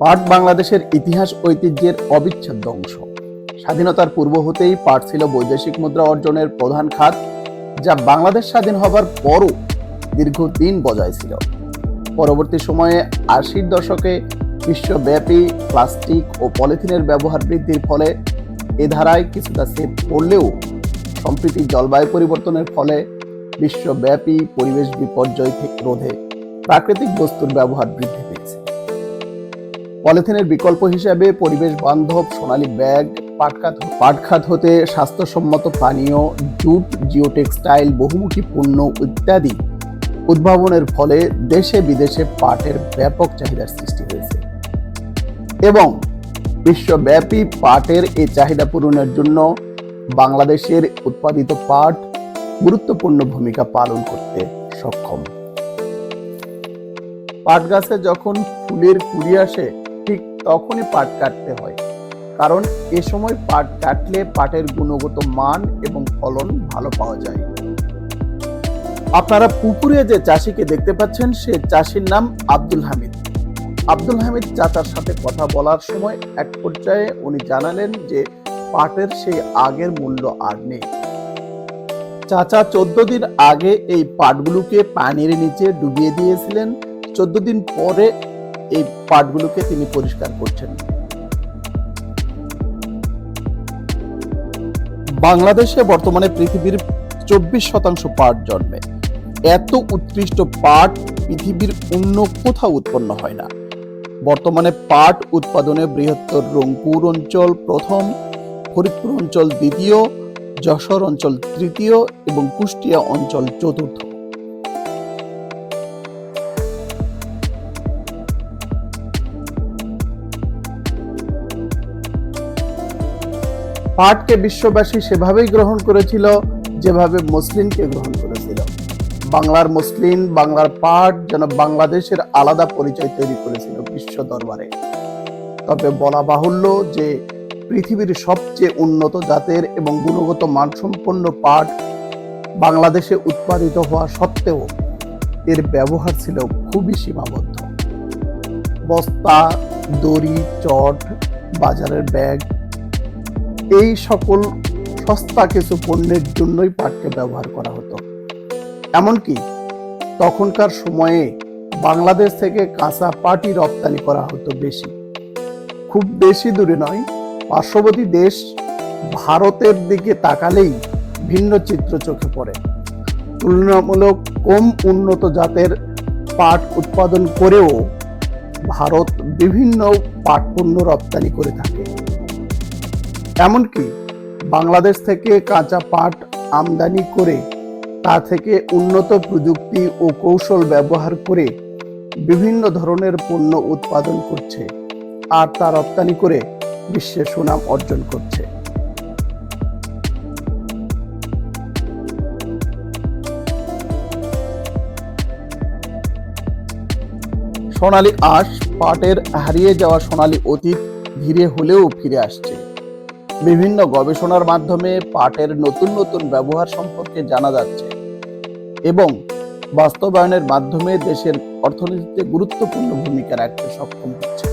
পাট বাংলাদেশের ইতিহাস ঐতিহ্যের অবিচ্ছেদ্য অংশ। স্বাধীনতার পূর্ব হতেই পাট ছিল বৈদেশিক মুদ্রা অর্জনের প্রধান খাত, যা বাংলাদেশ স্বাধীন হবার পরও দীর্ঘদিন বজায় ছিল। পরবর্তী সময়ে আশির দশকে বিশ্বব্যাপী প্লাস্টিক ও পলিথিনের ব্যবহার বৃদ্ধির ফলে এ ধারায় কিছুটা সেট পড়লেও সম্প্রতি জলবায়ু পরিবর্তনের ফলে বিশ্বব্যাপী পরিবেশ বিপর্যয় রোধে প্রাকৃতিক বস্তুর ব্যবহার বৃদ্ধি পলিথিনের বিকল্প হিসাবে পরিবেশ বান্ধব সোনালী ব্যাগ, পাটখাত পাটখাত হতে স্বাস্থ্যসম্মত পানীয়, জুট জিও টেক্সটাইল বহুমুখী পণ্য ইত্যাদি উদ্ভাবনের ফলে দেশে বিদেশে পাটের ব্যাপক চাহিদার সৃষ্টি হয়েছে। এবং বিশ্বব্যাপী পাটের এই চাহিদা পূরণের জন্য বাংলাদেশের উৎপাদিত পাট গুরুত্বপূর্ণ ভূমিকা পালন করতে সক্ষম। পাট গাছে যখন ফুলের কুড়ি আসে তখনই পাট কাটতে হয়। কারণ এ সময় পাট কাটলে পাটের গুণগত মান এবং ফলন ভালো পাওয়া যায়। আপনারা পুকুরে যে চাষিকে দেখতে পাচ্ছেন, সে চাষির নাম আব্দুল হামিদ। আব্দুল হামিদ চাচার সাথে কথা বলার সময় এক পর্যায়ে উনি জানালেন যে, পাটের সেই আগের মূল্য আর নেই। চাচা চোদ্দ দিন আগে এই পাটগুলোকে পানির নিচে ডুবিয়ে দিয়েছিলেন। চোদ্দ দিন পরে এই পাটগুলোকে তিনি পরিষ্কার করছেন। বাংলাদেশে বর্তমানে পৃথিবীর চব্বিশ শতাংশ পাট জন্মে। এত উৎকৃষ্ট পাট পৃথিবীর অন্য কোথাও উৎপন্ন হয় না। বর্তমানে পাট উৎপাদনে বৃহত্তর রংপুর অঞ্চল প্রথম, ফরিদপুর অঞ্চল দ্বিতীয়, যশোর অঞ্চল তৃতীয় এবং কুষ্টিয়া অঞ্চল চতুর্থ। পাটকে বিশ্ববাসী সেভাবেই গ্রহণ করেছিল যেভাবে মুসলিমকে গ্রহণ করেছিল। বাংলার মুসলিম, বাংলার পাট যেন বাংলাদেশের আলাদা পরিচয় তৈরি করেছিল বিশ্ব দরবারে। তবে বলা বাহুল্য যে পৃথিবীর সবচেয়ে উন্নত জাতের এবং গুণগত মানসম্পন্ন পাট বাংলাদেশে উৎপাদিত হওয়া সত্ত্বেও এর ব্যবহার ছিল খুবই সীমাবদ্ধ। বস্তা, দড়ি, চট, বাজারের ব্যাগ এই সকল সস্তা কিছু পণ্যের জন্যই পাটকে ব্যবহার করা হতো। এমনকি তখনকার সময়ে বাংলাদেশ থেকে কাঁচা পাটি রপ্তানি করা হতো বেশি। খুব বেশি দূরে নয়, পার্শ্ববর্তী দেশ ভারতের দিকে তাকালেই ভিন্ন চিত্র চোখে পড়ে। তুলনামূলক কম উন্নত জাতের পাট উৎপাদন করেও ভারত বিভিন্ন পাট পণ্য রপ্তানি করে থাকে। এমনকি বাংলাদেশ থেকে কাঁচা পাট আমদানি করে তা থেকে উন্নত প্রযুক্তি ও কৌশল ব্যবহার করে বিভিন্ন ধরনের পণ্য উৎপাদন করছে আর তা রপ্তানি করে বিশ্বে সুনাম অর্জন করছে। সোনালী আঁশ পাটের হারিয়ে যাওয়া সোনালী অতীত ধীরে হলেও ফিরে আসছে। বিভিন্ন গবেষণার মাধ্যমে পাটের নতুন নতুন ব্যবহার সম্পর্কে জানা যাচ্ছে এবং বাস্তবায়নের মাধ্যমে দেশের অর্থনীতিতে গুরুত্বপূর্ণ ভূমিকা রাখতে সক্ষম হচ্ছে।